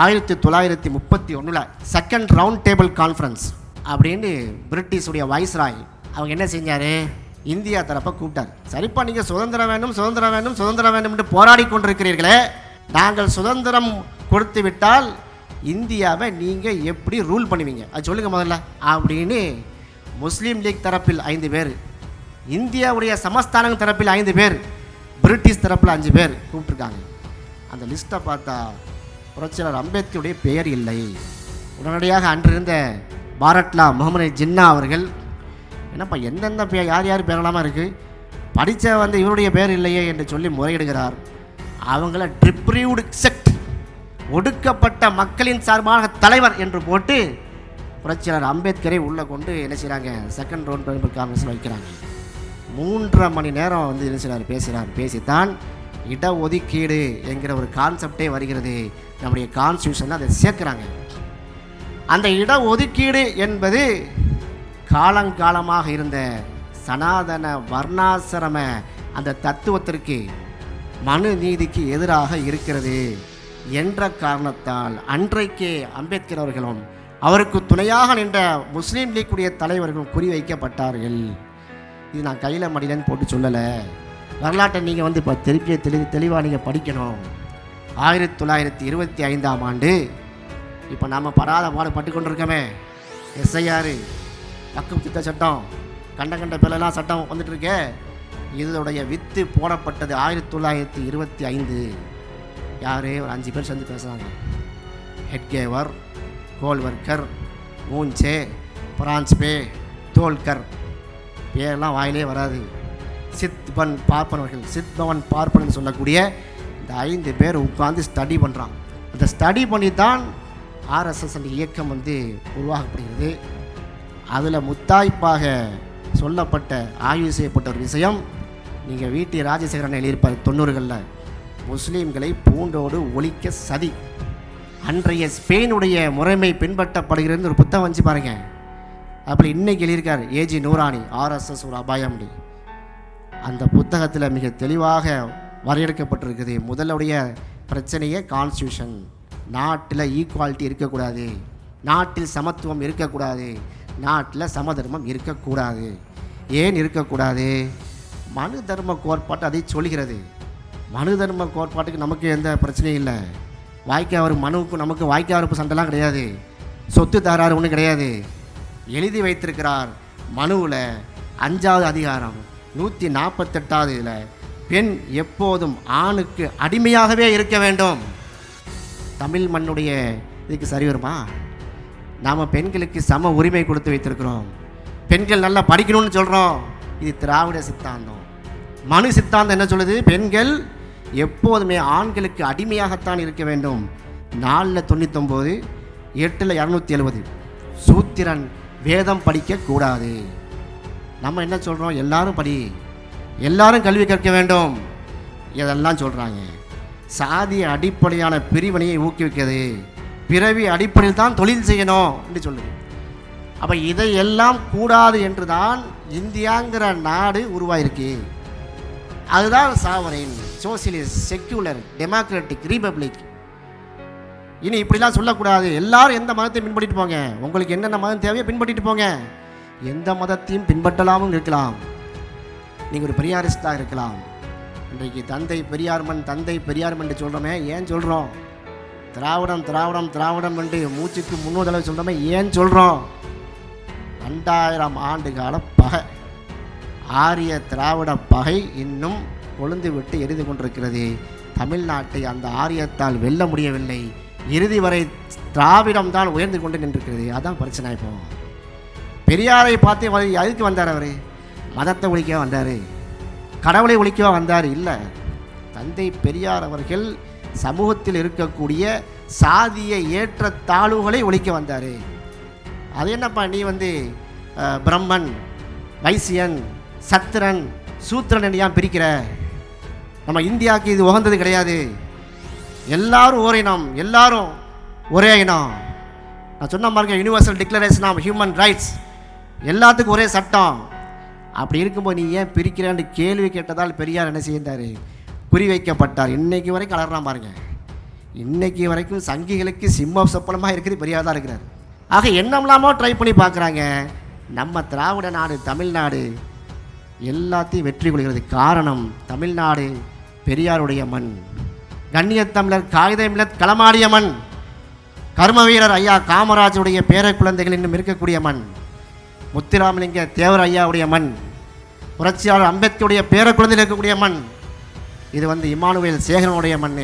ஆயிரத்தி தொள்ளாயிரத்தி முப்பத்தி ஒன்றில் செகண்ட் ரவுண்ட் டேபிள் கான்ஃபரன்ஸ் அப்படின்னு பிரிட்டிஷுடைய வைஸ்ராய் அவங்க என்ன செஞ்சார்? இந்தியா தரப்பை கூப்பிட்டார். சரிப்பா நீங்கள் சுதந்திரம் வேண்டும் சுதந்திரம் வேண்டும் சுதந்திரம் வேண்டும் என்று போராடி கொண்டிருக்கிறீர்களே. நாங்கள் சுதந்திரம் கொடுத்து விட்டால் இந்தியாவை நீங்கள் எப்படி ரூல் பண்ணுவீங்க? அது சொல்லுங்கள் முதல்ல. அப்படின்னு முஸ்லீம் லீக் தரப்பில் ஐந்து பேர் இந்தியாவுடைய சமஸ்தானங்கள் தரப்பில் ஐந்து பேர் பிரிட்டிஷ் தரப்பில் அஞ்சு பேர் கூப்பிட்டுருக்காங்க. அந்த லிஸ்ட்டை பார்த்தா புரட்சியாளர் அம்பேத்கருடைய பெயர் இல்லை. உடனடியாக அன்றிருந்த பாரட்லா முகமது ஜின்னா அவர்கள் என்னப்பா எந்தெந்த பேர் யார் யார் பேரெல்லாமா இருக்குது படித்த வந்து இவருடைய பேர் இல்லையே என்று சொல்லி முறையிடுகிறார். அவங்கள ட்ரிப்ரியூடு செக்ட் ஒடுக்கப்பட்ட மக்களின் சார்பாக தலைவர் என்று போட்டு புரட்சியாளர் அம்பேத்கரை உள்ளே கொண்டு என்ன செய்கிறாங்க செகண்ட் ரவுண்ட் டேபிள் வைக்கிறாங்க. மூன்றரை மணி நேரம் வந்து என்ன செய்கிறார் பேசுகிறார் பேசித்தான் இடஒதுக்கீடு என்கிற ஒரு கான்செப்டே வருகிறது. நம்முடைய கான்ஸ்டியூஷனில் அதை சேர்க்குறாங்க. அந்த இடஒதுக்கீடு என்பது காலங்காலமாக இருந்த சனாதன வர்ணாசிரம அந்த தத்துவத்திற்கு மனு நீதிக்கு எதிராக இருக்கிறது என்ற காரணத்தால் அன்றைக்கே அம்பேத்கர் அவர்களும் அவருக்கு துணையாக நின்ற முஸ்லீம் லீக்குடைய தலைவர்களும் குறிவைக்கப்பட்டார்கள். இது நான் கையில் மடியிலன்னு போட்டு சொல்லலை. வரலாற்றை நீங்கள் வந்து இப்போ திருப்பி தெளி தெளிவாக நீங்கள் படிக்கணும். ஆயிரத்தி தொள்ளாயிரத்தி இருபத்தி ஐந்தாம் ஆண்டு இப்போ நாம் படாத பாடுபட்டு கொண்டிருக்கோமே. எஸ்ஐஆர் பக்கம் திட்ட சட்டம் கண்ட கண்ட பேரெல்லாம் சட்டம் வந்துட்டு இருக்கே இதனுடைய வித்து போடப்பட்டது ஆயிரத்தி தொள்ளாயிரத்தி இருபத்தி ஐந்து. யார் ஒரு அஞ்சு பேர் சேர்ந்து பேசுகிறாங்க ஹெட்கேவர் கோல்வர்கர் மூஞ்சே பிரான்ஸ்பே தோல்கர். பேரெல்லாம் வாயிலே வராது. சித்பன் பார்ப்பனவர்கள் சித்பவன் பார்ப்பன் சொல்லக்கூடிய இந்த ஐந்து பேர் உட்கார்ந்து ஸ்டடி பண்ணுறான் அந்த ஸ்டடி பண்ணி தான் ஆர்எஸ்எஸ் என்ற இயக்கம் வந்து உருவாக்கப்படுகிறது. அதில் முத்தாய்ப்பாக சொல்லப்பட்ட ஆய்வு செய்யப்பட்ட ஒரு விஷயம் நீங்கள் வீட்டி ராஜசேகரன் எழுதியிருப்பார் தொண்ணூறுகளில் முஸ்லீம்களை பூண்டோடு ஒழிக்க சதி. அன்றைய ஸ்பெயினுடைய முறைமை பின்பற்றப்படுகிறது ஒரு புத்தகம் வச்சு பாருங்க. அப்படி இன்னைக்கு எழுதியிருக்கார் ஏஜி நூராணி ஆர்எஸ்எஸ் ஒரு அபாயம்டி அந்த புத்தகத்தில் மிக தெளிவாக வரையறுக்கப்பட்டிருக்குது. முதலுடைய பிரச்சனையே கான்ஸ்டியூஷன் நாட்டில் ஈக்குவாலிட்டி இருக்கக்கூடாது. நாட்டில் சமத்துவம் இருக்கக்கூடாது. நாட்டில் சமதர்மம் இருக்கக்கூடாது. ஏன் இருக்கக்கூடாது? மனு தர்ம கோட்பாட்டு அதை சொல்கிறது. மனு தர்ம கோட்பாட்டுக்கு நமக்கு எந்த பிரச்சனையும் இல்லை. வாய்க்காவரு மனுவுக்கும் நமக்கு வாய்க்காவருப்பு சண்டைலாம் கிடையாது. சொத்து தராறு ஒன்றும் கிடையாது. எழுதி வைத்திருக்கிறார் மனுவில் அஞ்சாவது அதிகாரம். நூற்றி நாற்பத்தெட்டாவது இதில் பெண் எப்போதும் ஆணுக்கு அடிமையாகவே இருக்க வேண்டும். தமிழ் மண்ணுடைய இதுக்கு சரி வருமா? நாம் பெண்களுக்கு சம உரிமை கொடுத்து வைத்திருக்கிறோம். பெண்கள் நல்லா படிக்கணும்னு சொல்கிறோம் இது திராவிட சித்தாந்தம். மனு சித்தாந்தம் என்ன சொல்லுது? பெண்கள் எப்போதுமே ஆண்களுக்கு அடிமையாகத்தான் இருக்க வேண்டும். நாலில் தொண்ணூத்தொம்பது எட்டில் இரநூத்தி எழுபது. சூத்திரன் வேதம் படிக்கக்கூடாது நம்ம என்ன சொல்கிறோம் எல்லாரும் படி. எல்லாரும் கல்வி கற்க வேண்டும். இதெல்லாம் சொல்கிறாங்க சாதிய அடிப்படையான பிரிவினையை ஊக்குவிக்கிறது. பிறவி அடிப்படையில் தான் தொழில் செய்யணும் என்று சொல்லுது. அப்போ இதையெல்லாம் கூடாது என்று தான் இந்தியாங்கிற நாடு உருவாயிருக்கு. அதுதான் sovereign. Socialist secular democratic republic. இனி இப்படிலாம் சொல்லக்கூடாது. எல்லாரும் எந்த மதத்தையும் பின்பற்றிட்டு போங்க? உங்களுக்கு என்னென்ன மதம் தேவையோ பின்பற்றிட்டு போங்க. எந்த மதத்தையும் பின்பற்றலாமும் இருக்கலாம். நீங்கள் ஒரு பெரியாரிஸ்டாக இருக்கலாம். இன்றைக்கு தந்தை பெரியார்மன் தந்தை பெரியார்மன் என்று சொல்கிறோமே ஏன் சொல்கிறோம் திராவிடம் திராவிடம் திராவிடம் என்று மூச்சுக்கு முன்னூறு தடவை சொல்கிறோமே ஏன் சொல்கிறோம் ரெண்டாயிரம் ஆண்டு கால பகை. ஆரிய திராவிட பகை இன்னும் கொழுந்து விட்டு எரிந்து கொண்டிருக்கிறது. தமிழ்நாட்டை அந்த ஆரியத்தால் வெல்ல முடியவில்லை. இறுதி வரை திராவிடம் தான் உயர்ந்து கொண்டு நின்றிருக்கிறது. அதான் பிரச்சனை இப்போ. பெரியாரை பார்த்து அவர் எதுக்கு வந்தார் அவர். மதத்தை ஒழிக்க வந்தார்? கடவுளை ஒழிக்கவா வந்தார்? இல்லை. தந்தை பெரியார் அவர்கள் சமூகத்தில் இருக்கக்கூடிய சாதிய ஏற்றத்தாழ்வுகளை ஒழிக்க வந்தார். அது என்னப்பா நீ வந்து பிரம்மன் வைசியன் சத்திரன் சூத்திரன் என்று ஏன் பிரிக்கிற? நம்ம இந்தியாவுக்கு இது உகந்தது கிடையாது. எல்லாரும் ஒரே இனம் எல்லாரும் ஒரே இனம். நான் சொன்ன மாதிரி universal declaration of human rights எல்லாத்துக்கும் ஒரே சட்டம். அப்படி இருக்கும்போது நீ ஏன் பிரிக்கிறான்னு கேள்வி கேட்டதால் பெரியார் என்ன செய்தார்? குறிவைக்கப்பட்டார் இன்னைக்கு வரைக்கும் அலறான் பாருங்க. இன்னைக்கு வரைக்கும் சங்கிகளுக்கு சிம்ம சொப்பனமாக இருக்குது பெரியார் தான் இருக்கிறார். ஆக என்னம்லாமோ ட்ரை பண்ணி பார்க்குறாங்க. நம்ம திராவிட நாடு தமிழ்நாடு எல்லாத்தையும் வெற்றி கொள்கிறது காரணம் தமிழ்நாடு பெரியாருடைய மண். கண்ணியத்தமிழர் காகிதமிழர் களமாடிய மண். கர்ம வீரர் ஐயா காமராஜருடைய பேர குழந்தைகள் இன்னும் இருக்கக்கூடிய மண். முத்துராமலிங்க தேவர் ஐயாவுடைய மண் புரட்சியாளர் அம்பேத்கருடைய பேர இருக்கக்கூடிய மண் இது வந்து இமானுவேல் சேகரனுடைய மண்